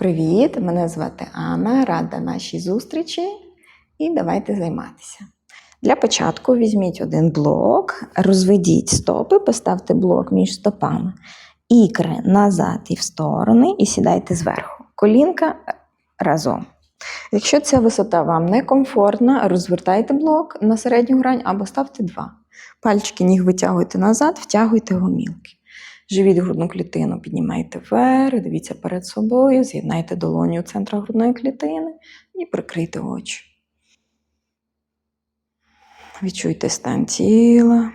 Привіт! Мене звати Анна, рада нашій зустрічі і давайте займатися. Для початку візьміть один блок, розведіть стопи, поставте блок між стопами, ікри назад і в сторони, і сідайте зверху. Колінка разом. Якщо ця висота вам не комфортна, розвертайте блок на середню грань або ставте два. Пальчики ніг витягуйте назад, втягуйте гомілки. Живіть грудну клітину, піднімайте вверх, дивіться перед собою, з'єднайте долоні у центр грудної клітини і прикрийте очі. Відчуйте стан тіла.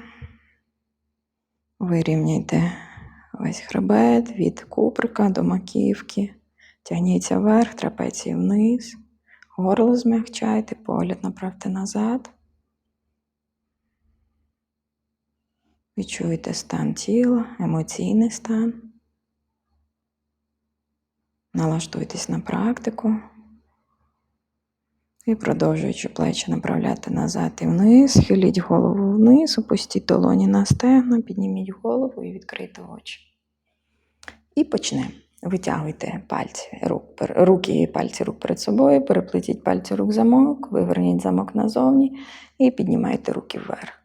Вирівняйте весь хребет від куприка до маківки. Тягніться вверх, трапеції вниз. Горло змягчайте, погляд направте назад. Відчуйте стан тіла, емоційний стан. Налаштуйтесь на практику. І продовжуючи плечі направляти назад і вниз, хиліть голову вниз, опустіть долоні на стегна, підніміть голову і відкрийте очі. І почнемо. Витягуйте пальці рук, руки і пальці рук перед собою, переплетіть пальці рук замок, виверніть замок назовні і піднімайте руки вверх.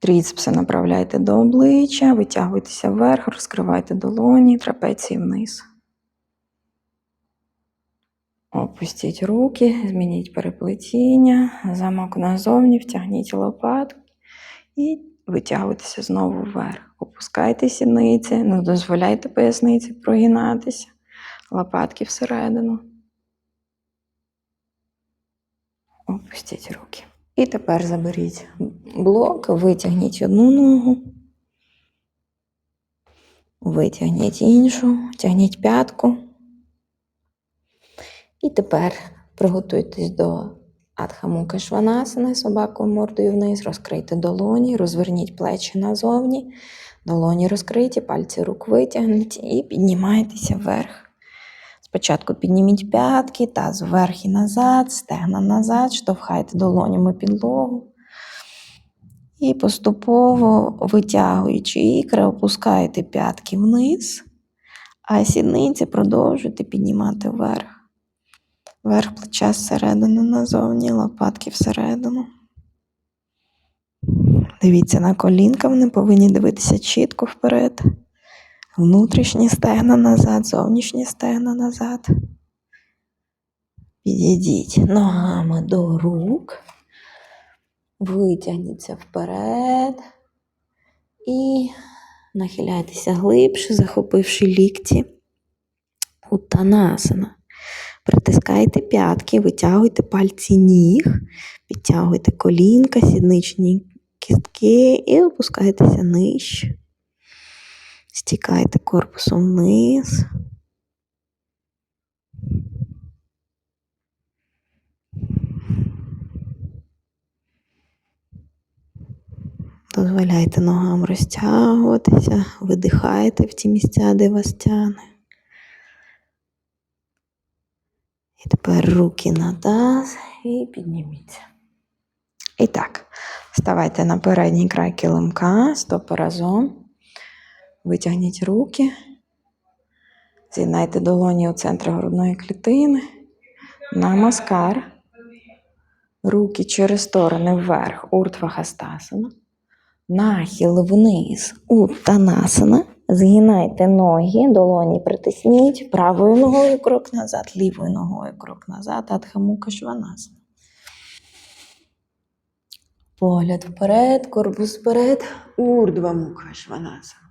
Тріцепси направляйте до обличчя, витягуйтеся вверх, розкривайте долоні, трапеції вниз. Опустіть руки, змініть переплетіння, замок назовні, втягніть лопатки і витягуйтеся знову вверх. Опускайте сідниці, не дозволяйте поясниці прогинатися, лопатки всередину. Опустіть руки. І тепер заберіть блок, витягніть одну ногу, витягніть іншу, тягніть п'ятку. І тепер приготуйтесь до Адхамука Шванасани, собакою мордою вниз, розкрийте долоні, розверніть плечі назовні, долоні розкриті, пальці рук витягнуті і піднімайтеся вверх. Спочатку підніміть п'ятки, таз вверх і назад, стегна назад, штовхайте долонями підлогу. І поступово витягуючи ікри, опускаєте п'ятки вниз, а сідниці продовжуйте піднімати вверх. Верх плеча зсередини назовні, лопатки всередину. Дивіться на колінка, вони повинні дивитися чітко вперед. Внутрішні стегна назад, зовнішні стегна назад. Підійдіть ногами до рук. Витягніться вперед. І нахиляйтеся глибше, захопивши лікті. Уттанасана. Притискайте п'ятки, витягуйте пальці ніг, підтягуйте колінка, сідничні кістки і опускайтеся нижче. Стікайте корпусом вниз. Дозволяйте ногам розтягуватися, видихайте в ті місця, де вас тягне. І тепер руки на таз і підніміться. І так, ставайте на передній край килимка, стопи разом. Витягніть руки. З'єднайте долоні у центрі грудної клітини. Намаскар. Руки через сторони вверх. Уртвахастасана. Нахил вниз. Уттанасана. Згинайте ноги, долоні притисніть. Правою ногою крок назад, лівою ногою крок назад. Адхамука Шванасана. Погляд вперед, корпус вперед. Урдвамука Шванасана.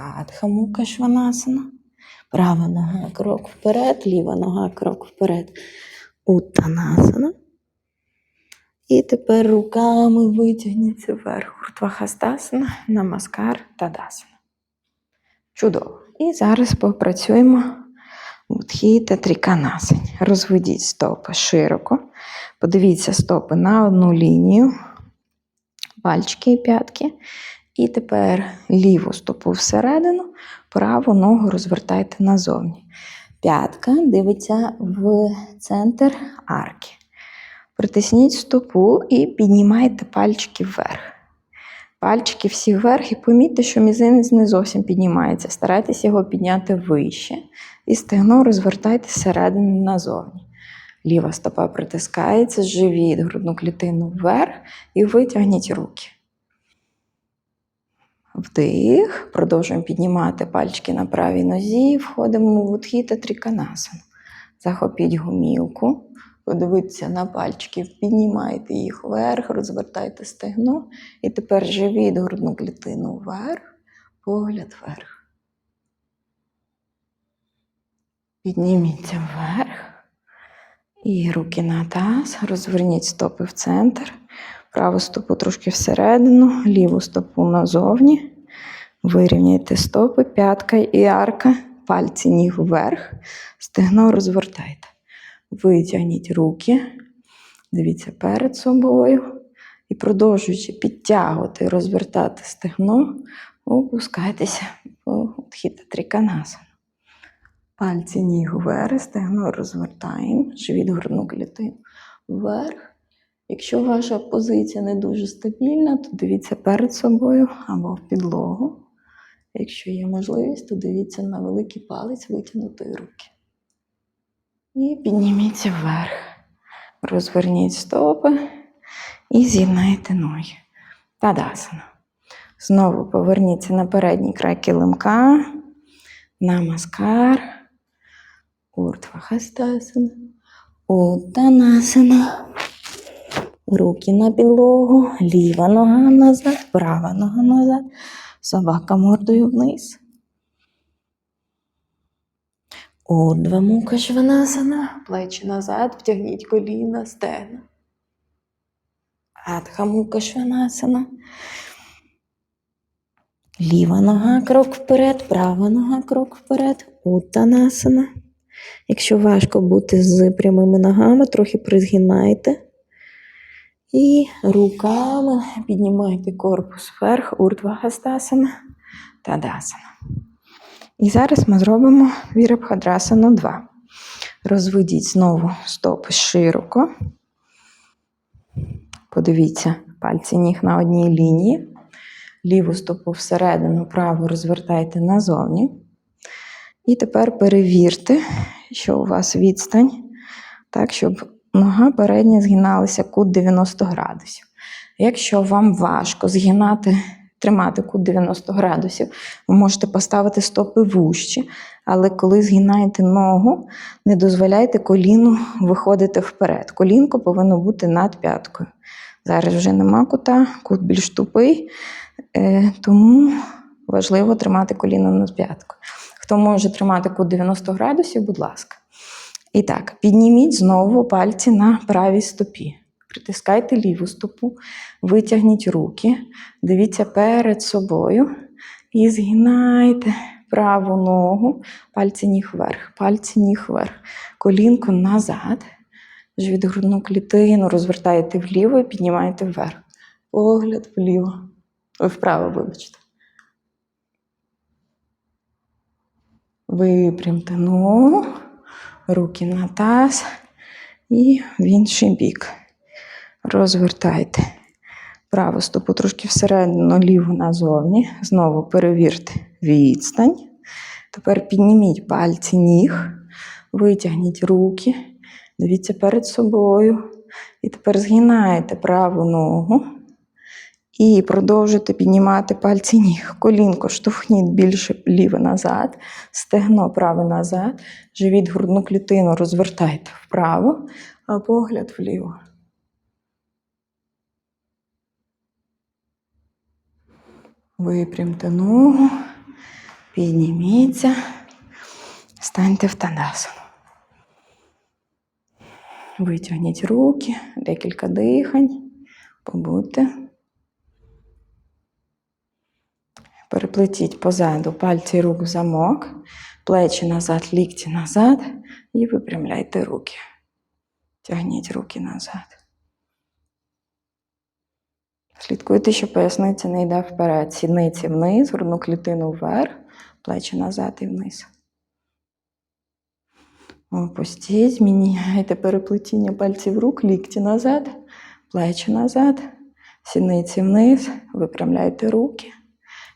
Адхамука Шванасана. Права нога крок вперед, ліва нога крок вперед. Уттанасана. І тепер руками витягніться вверх. Уртвахастасана, намаскар тадасана. Чудово. І зараз попрацюємо тхі та тріканасань. Розведіть стопи широко. Подивіться стопи на одну лінію, пальчики і п'ятки. І тепер ліву стопу всередину, праву ногу розвертайте назовні. П'ятка дивиться в центр арки. Притисніть стопу і піднімайте пальчики вверх. Пальчики всі вверх і помітьте, що мізинець не зовсім піднімається. Старайтесь його підняти вище. І стегно розвертайте зсередини назовні. Ліва стопа притискається, живіть грудну клітину вверх і витягніть руки. Вдих. Продовжуємо піднімати пальчики на правій нозі. Входимо в утхіта тріканасану. Захопіть гумілку. Подивіться на пальчики, піднімайте їх вверх, розвертайте стегно. І тепер живіть грудну клітину вверх, погляд вверх. Підніміться вверх. І руки на таз. Розверніть стопи в центр. Праву стопу трошки всередину, ліву стопу назовні. Вирівняйте стопи, п'ятка і арка, пальці ніг вверх, стегно розвертайте. Витягніть руки, дивіться перед собою. І продовжуючи підтягувати, розвертати стегно, опускайтеся в хіта триканасану. Пальці ніг вверх, стегно розвертаємо, живіт грудну клітину вверх. Якщо ваша позиція не дуже стабільна, то дивіться перед собою або в підлогу. Якщо є можливість, то дивіться на великий палець витягнутої руки. І підніміться вверх. Розверніть стопи і з'єднайте ноги. Тадасана. Знову поверніться на передній край килимка. Намаскар. Уртвахастасана. Утанасана. Руки на підлогу, ліва нога назад, права нога назад, собака мордою вниз. Урдва мука шванасана, плечі назад, втягніть коліна, стегна. Адха мука шванасана. Ліва нога крок вперед, права нога крок вперед, утанасана. Якщо важко бути з прямими ногами, трохи призгинайте. І руками піднімайте корпус вверх, уртвагастасана та дасана. І зараз ми зробимо вірабхадрасану 2. Розведіть знову стопи широко. Подивіться, пальці ніг на одній лінії. Ліву стопу всередину, праву розвертайте назовні. І тепер перевірте, що у вас відстань, так, щоб нога передня згиналася кут 90 градусів. Якщо вам важко згинати, тримати кут 90 градусів, ви можете поставити стопи вужчі, але коли згинаєте ногу, не дозволяйте коліну виходити вперед. Колінко повинно бути над п'яткою. Зараз вже нема кута, кут більш тупий, е, тому важливо тримати коліно над п'яткою. Хто може тримати кут 90 градусів, будь ласка. І так, підніміть знову пальці на правій стопі. Притискайте ліву стопу, витягніть руки, дивіться перед собою і згинайте праву ногу, пальці ніг вверх, пальці ніг вверх, колінко назад. Живіт грудну клітину розвертаєте вліво і піднімаєте вверх. Погляд вліво. Ой, вправо, вибачте. Випрямте ногу руки на таз і в інший бік. Розвертайте праву стопу трошки всередину, ліву назовні. Знову перевірте відстань. Тепер підніміть пальці ніг, витягніть руки, дивіться перед собою. І тепер згинаєте праву ногу. І продовжуйте піднімати пальці ніг. Колінко штовхніть більше ліве назад, стегно праве назад, живіть грудну клітину, розвертайте вправо, а погляд вліво. Випрямте ногу, підніміться, станьте в тандасану. Витягніть руки, декілька дихань, побудьте. Переплетіть позаду пальці рук в замок, плечі назад, лікті назад і випрямляйте руки. Тягніть руки назад. Слідкуйте, щоб поясниця не йде вперед. Сідниці вниз, грудну клітину вверх, плечі назад і вниз. Опустіть, зміняйте переплетіння пальців рук, лікті назад, плечі назад, Сідниці вниз, випрямляйте руки.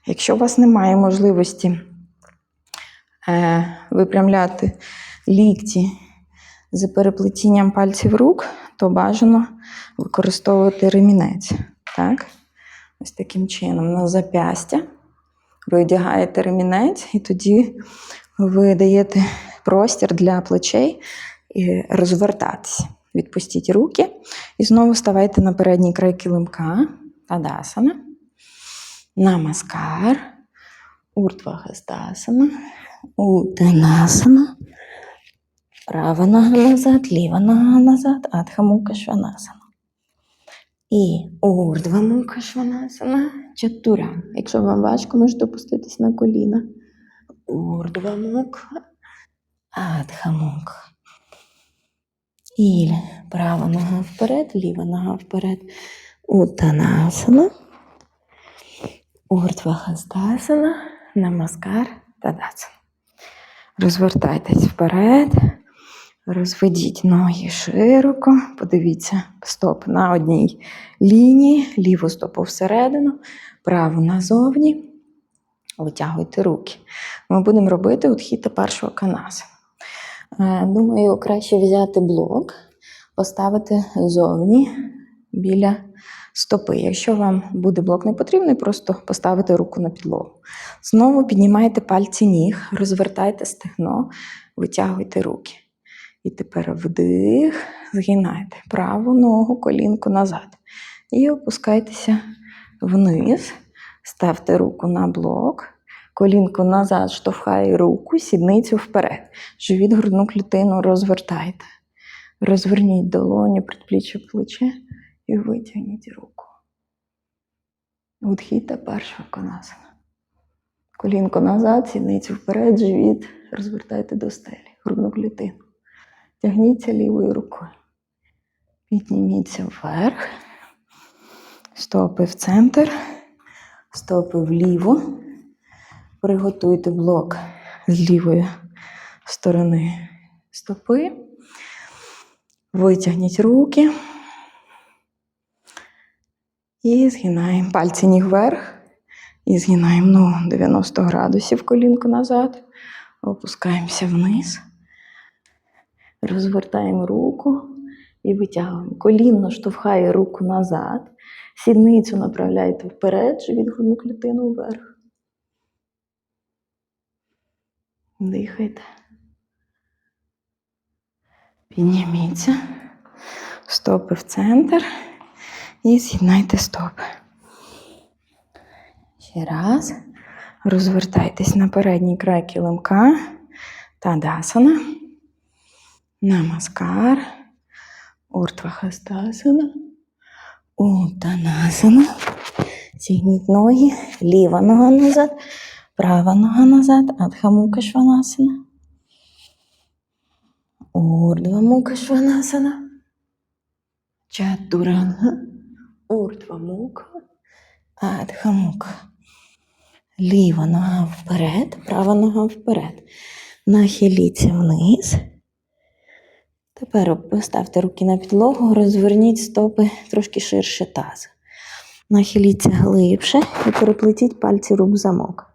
Якщо у вас немає можливості е, випрямляти лікті з переплетінням пальців рук, то бажано використовувати ремінець. Так? Ось таким чином на зап'ястя. Ви одягаєте ремінець, і тоді ви даєте простір для плечей і розвертатися. Відпустіть руки і знову ставайте на передній край килимка. Тадасана. Намаскар. Уртвахастасана. Утанасана. Права нога назад, ліва нога назад, Адхамука Шванасана. І Урдва Мука Шванасана, Чатура. Якщо вам важко, можете опуститись на коліна. Урдва Мука, Адха Мука. І права нога вперед, ліва нога вперед. Утанасана. Урдва Хастасана, Намаскар, Тадасана. Розвертайтесь вперед. Розведіть ноги широко, подивіться стоп на одній лінії, ліву стопу всередину, праву назовні. Витягуйте руки. Ми будемо робити утхіта першого канасу. Е, Думаю, краще взяти блок, поставити зовні біля стопи. Якщо вам буде блок не потрібний, просто поставити руку на підлогу. Знову піднімайте пальці ніг, розвертайте стегно, витягуйте руки. І тепер вдих, згинайте праву ногу, колінку назад. І опускайтеся вниз, ставте руку на блок, колінку назад, штовхає руку, сідницю вперед. Живіт, грудну клітину розвертайте. Розверніть долоню, предпліччя плече і витягніть руку. Удхіта перша конасана. Колінко назад, сідницю вперед, живіт, розвертайте до стелі, грудну клітину. Тягніться лівою рукою. Підніміться вверх. Стопи в центр. Стопи вліво. Приготуйте блок з лівої сторони стопи. Витягніть руки. І згинаємо пальці ніг вверх. І згинаємо ногу 90 градусів колінку назад. Опускаємося вниз. Розвертаємо руку і витягуємо. Колінно штовхає руку назад. Сідницю направляйте вперед, живіт грудну клітину вверх. Дихайте. Підніміться. Стопи в центр. І з'єднайте стопи. Ще раз. Розвертайтесь на передній край килимка. Тадасана. Намаскар. Уртвахастасана. Утанасана. Зігніть ноги. Ліва нога назад. Права нога назад. Адхамука Шванасана. Урдва Мука Шванасана. Чатуранга. Урдва Мука. Адхамука. Ліва нога вперед, права нога вперед. Нахиліться вниз. Тепер поставте руки на підлогу, розверніть стопи трошки ширше таза. Нахиліться глибше і переплетіть пальці рук в замок.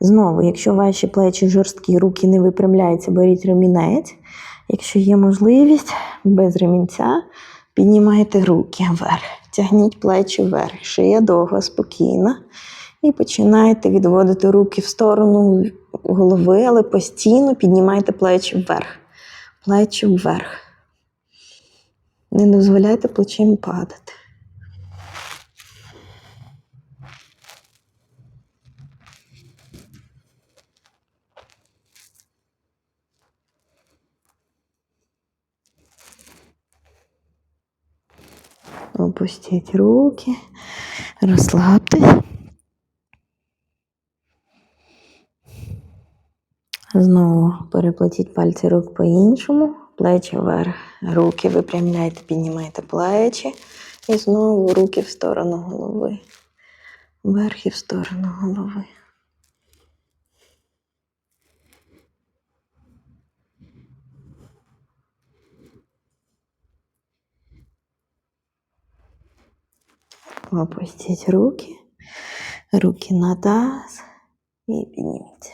Знову, якщо ваші плечі жорсткі, руки не випрямляються, беріть ремінець. Якщо є можливість, без ремінця, піднімайте руки вверх, тягніть плечі вверх, шия довга, спокійна. І починайте відводити руки в сторону голови, але постійно піднімайте плечі вверх. Плечі вверх. Не дозволяйте плечем падати. Опустіть руки, розслабтесь. Знову переплетіть пальці рук по-іншому, плечі вверх, руки випрямляйте, піднімайте плечі. І знову руки в сторону голови. Вверх і в сторону голови. Опустіть руки, руки на таз і підніміться.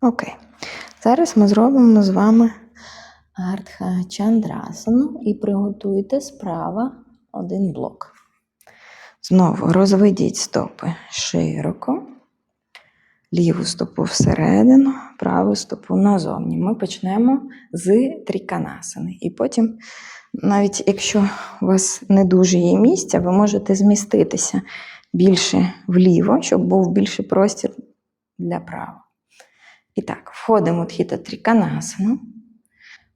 Окей. Зараз ми зробимо з вами Артха Чандрасану і приготуйте справа один блок. Знову розведіть стопи широко, ліву стопу всередину, праву стопу назовні. Ми почнемо з тріканасани. І потім, навіть якщо у вас не дуже є місця, ви можете зміститися більше вліво, щоб був більший простір для права. І так, входимо в тхіта тріканасану.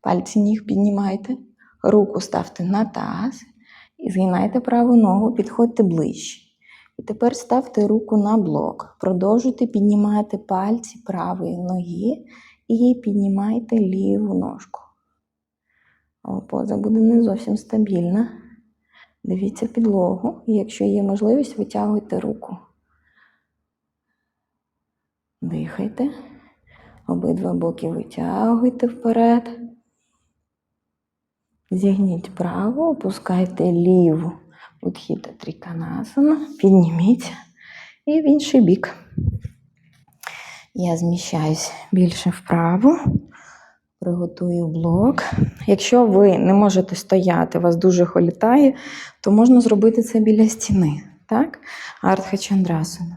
Пальці ніг піднімайте, руку ставте на таз і згинайте праву ногу, підходьте ближче. І тепер ставте руку на блок. Продовжуйте піднімати пальці правої ноги і піднімайте ліву ножку. Поза буде не зовсім стабільна. Дивіться підлогу, і якщо є можливість, витягуйте руку. Дихайте. Обидва боки витягуйте вперед. Зігніть праву, опускайте ліву. Утхіта тріканасана, підніміться і в інший бік. Я зміщаюсь більше вправо, приготую блок. Якщо ви не можете стояти, вас дуже холітає, то можна зробити це біля стіни. Так? Артха Чандрасана.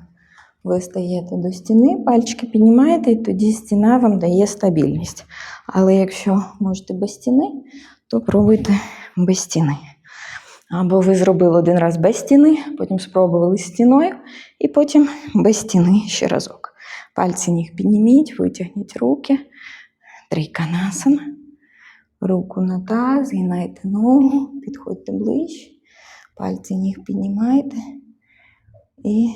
Ви стаєте до стіни, пальчики піднімаєте, і тоді стіна вам дає стабільність. Але якщо можете без стіни, то пробуйте без стіни. Або ви зробили один раз без стіни, потім спробували з стіною, і потім без стіни ще разок. Пальці ніг підніміть, витягніть руки, трійканасана. Руку на таз, згинайте ногу, підходьте ближче, пальці ніг піднімайте і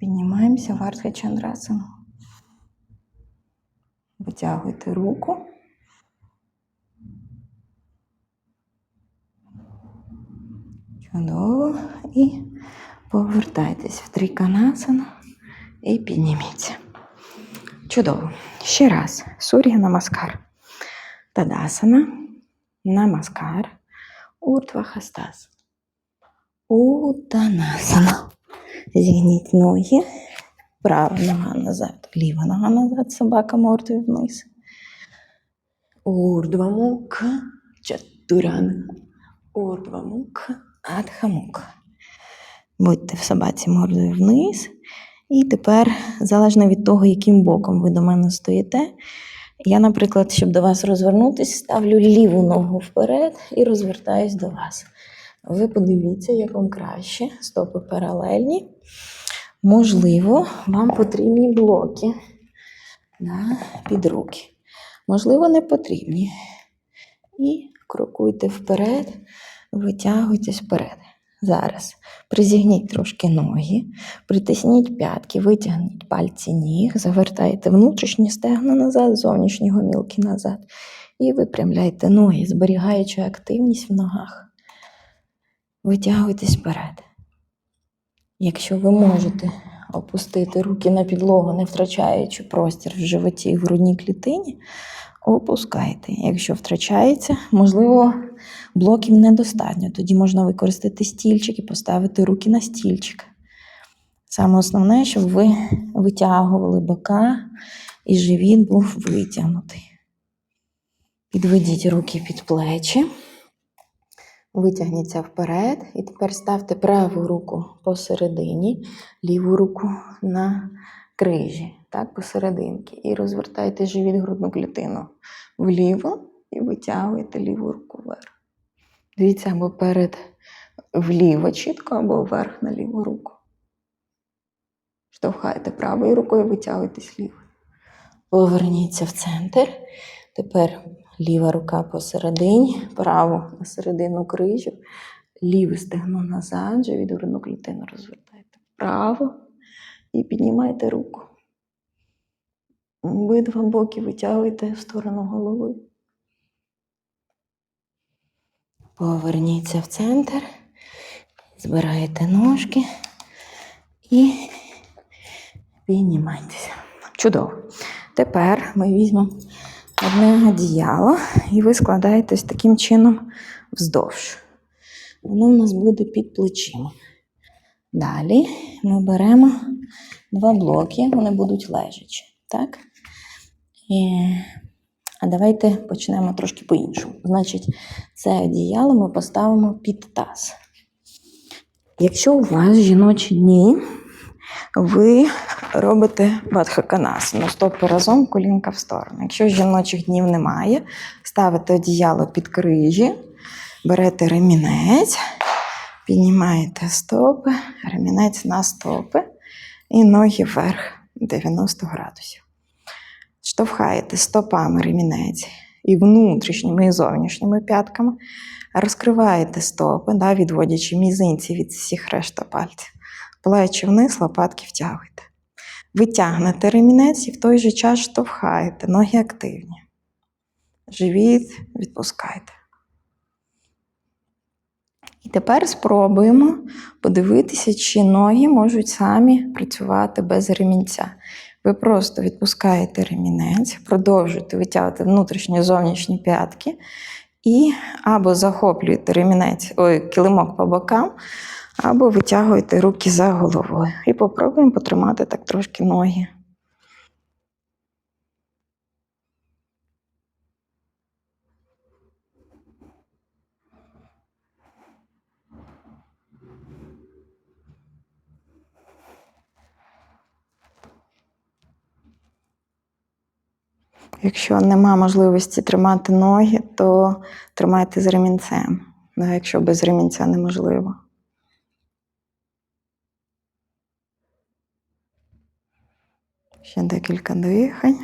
піднімаємося в Артха Чандрасану. Витягуйте руку. Чудово. І повертайтесь в триканасану і підніміться. Чудово. Ще раз. Сур'я намаскар. Тадасана. Намаскар. Уртвахастас. Утанасана. Зігніть ноги. Права нога назад, ліва нога назад, собака мордою вниз. Урдвамук, чатуран. Урдвамук, адхамук. Будьте в собаці мордою вниз. І тепер, залежно від того, яким боком ви до мене стоїте, я, наприклад, щоб до вас розвернутися, ставлю ліву ногу вперед і розвертаюсь до вас. Ви подивіться, як вам краще. Стопи паралельні. Можливо, вам потрібні блоки да, під руки. Можливо, не потрібні. І крокуйте вперед, витягуйтесь вперед. Зараз призігніть трошки ноги, притисніть п'ятки, витягніть пальці ніг, завертайте внутрішні стегна назад, зовнішні гомілки назад. І випрямляйте ноги, зберігаючи активність в ногах. Витягуйтесь вперед. Якщо ви можете опустити руки на підлогу, не втрачаючи простір в животі і в грудній клітині, опускайте. Якщо втрачається, можливо, блоків недостатньо. Тоді можна використати стільчик і поставити руки на стільчик. Саме основне, щоб ви витягували бока і живіт був витягнутий. Підведіть руки під плечі. Витягніться вперед і тепер ставте праву руку посередині, ліву руку на крижі, так, посерединки. І розвертайте живіт грудну клітину вліво і витягуєте ліву руку вверх. Дивіться, або перед вліво чітко, або вверх на ліву руку. Штовхайте правою рукою, витягуйтесь лівою. Поверніться в центр. Тепер ліва рука посередині, праву на середину крижу, ліве стегно назад, живіт грудну клітину розвертайте вправо і піднімайте руку. Обидва боки витягуйте в сторону голови. Поверніться в центр, збираєте ножки і піднімайтеся. Чудово. Тепер ми візьмемо одне одіяло, і ви складаєтесь таким чином вздовж. воно в нас буде під плечима. Далі ми беремо два блоки, вони будуть лежачі. Так? А давайте почнемо трошки по-іншому. Значить, це одіяло ми поставимо під таз. Якщо у вас жіночі дні, ви робите бадхаканасану, стопи разом, колінка в сторону. Якщо жіночих днів немає, ставите одіяло під крижі, берете ремінець, піднімаєте стопи, ремінець на стопи і ноги вверх 90 градусів. Штовхаєте стопами ремінець і внутрішніми, і зовнішніми п'ятками, розкриваєте стопи, да, відводячи мізинці від всіх решта пальців. Плечі вниз, лопатки втягуйте. Витягнете ремінець і в той же час штовхаєте, ноги активні. Живіт відпускайте. І тепер спробуємо подивитися, чи ноги можуть самі працювати без ремінця. Ви просто відпускаєте ремінець, продовжуєте витягувати внутрішні зовнішні п'ятки і або захоплюєте ремінець, ой, килимок по бокам, або витягуєте руки за головою. І попробуємо потримати так трошки ноги. Якщо нема можливості тримати ноги, то тримайте з ремінцем, да, якщо без ремінця неможливо. Ще декілька дихань.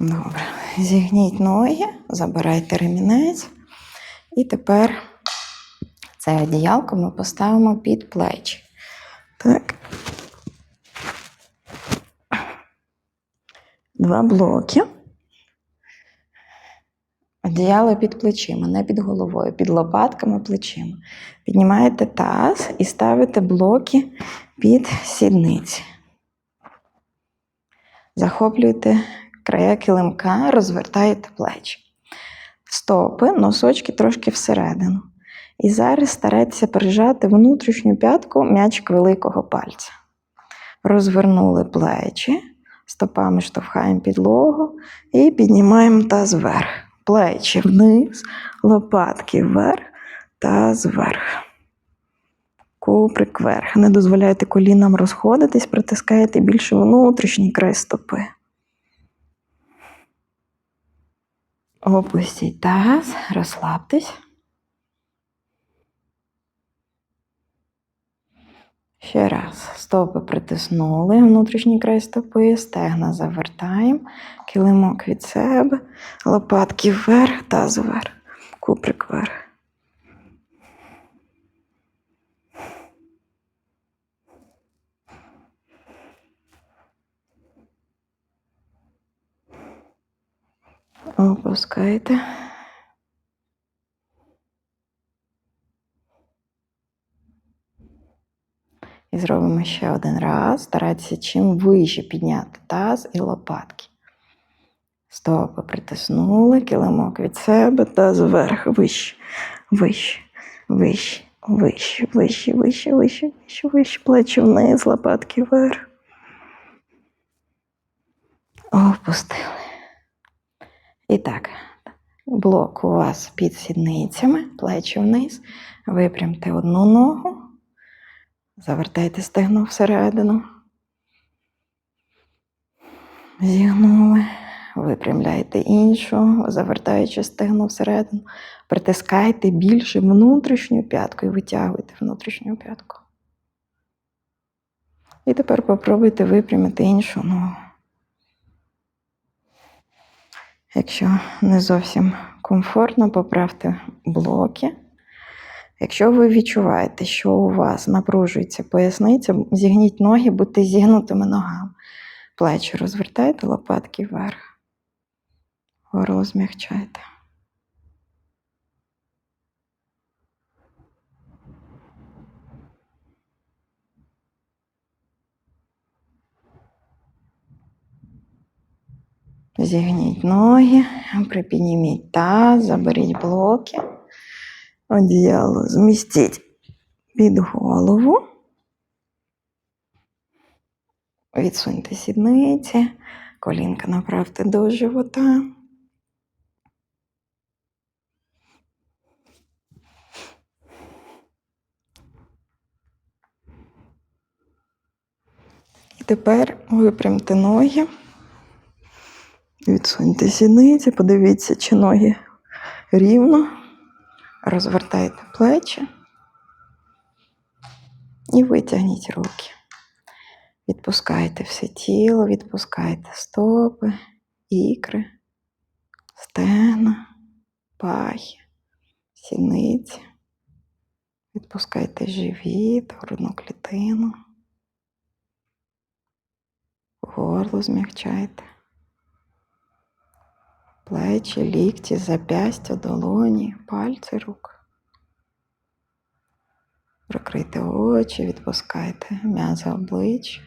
Добре. Зігніть ноги, забирайте ремінець. І тепер це одіялко ми поставимо під плечі. Так. Два блоки. Одіяло під плечима, не під головою, під лопатками плечима. Піднімаєте таз і ставите блоки під сідниці. Захоплюєте края килимка, розвертаєте плечі. Стопи, носочки трошки всередину. І зараз старайтеся прижати внутрішню п'ятку м'ячик великого пальця. Розвернули плечі, стопами штовхаємо підлогу і піднімаємо таз вверх. Плечі вниз, лопатки вверх та зверх. Куприк вверх. Не дозволяйте колінам розходитись, притискаєте більше внутрішній край стопи. Опустіть таз, розслабтесь. Ще раз. Стопи притиснули, внутрішній край стопи, стегна завертаємо, килимок від себе, лопатки вверх, таз вверх, куприк вверх. Опускайте. І зробимо ще один раз. Старайтеся чим вище підняти таз і лопатки. Стопи притиснули, килимок від себе, таз вверх, вище, вище, вище, вище, вище, вище, вище, вище, вище, плечі вниз, лопатки вверх. Опустили. І так, блок у вас під сідницями, плечі вниз. Випрямте одну ногу. Завертайте стегно всередину. Зігнули. Випрямляйте іншу, завертаючи стегно всередину. Притискайте більше внутрішню п'ятку і витягуйте внутрішню п'ятку. І тепер попробуйте випрямити іншу ногу. Якщо не зовсім комфортно, поправте блоки. Якщо ви відчуваєте, що у вас напружується поясниця, зігніть ноги, будьте зігнутими ногами. Плечі розвертайте, лопатки вверх. Горло змягчайте. Зігніть ноги, припідніміть таз, заберіть блоки. Одіяло змістіть під голову. Відсуньте сідниці, колінка направте до живота. І тепер випрямте ноги. Відсуньте сідниці, подивіться, чи ноги рівно. Розвертайте плечі і витягніть руки. Відпускайте все тіло, відпускайте стопи, ікри, стегна, пахи, сідниці. Відпускайте живіт, грудну клітину. Горло змягчайте. Плечі, лікті, запястя, долоні, пальці рук. Прикрийте очі, відпускайте м'язи обличчя.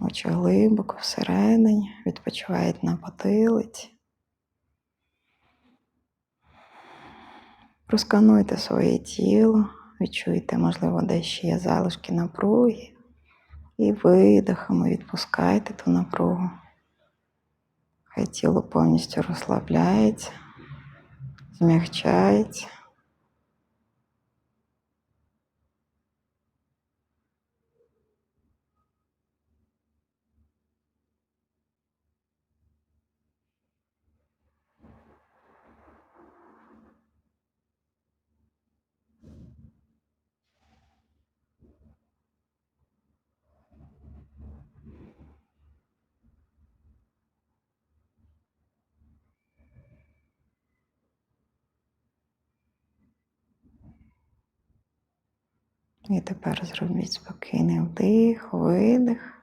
Очі глибоко всередині, відпочивають на потилиці. Проскануйте своє тіло, відчуйте, можливо, де ще є залишки напруги. І видихами відпускайте ту напругу. Хай тіло повністю розслабляється, змягчається. І тепер зробіть спокійний вдих, видих.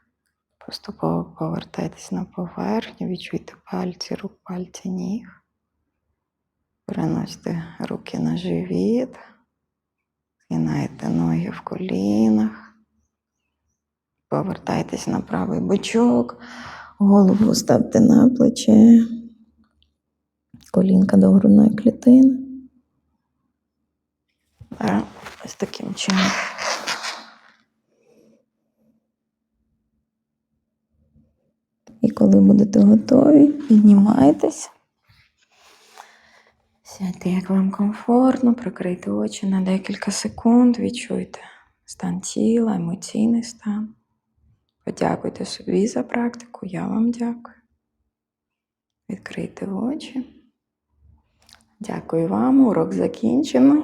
Поступово повертайтесь на поверхню, відчуйте пальці рук, пальці ніг. Переносьте руки на живіт, згинайте ноги в колінах. Повертайтесь на правий бочок, голову ставте на плече, колінка до грудної клітини. Ось таким чином. І коли будете готові, піднімайтесь. Сядьте, як вам комфортно, прикрийте очі на декілька секунд, відчуйте стан тіла, емоційний стан. Подякуйте собі за практику, я вам дякую. Відкрийте очі. Дякую вам, урок закінчено.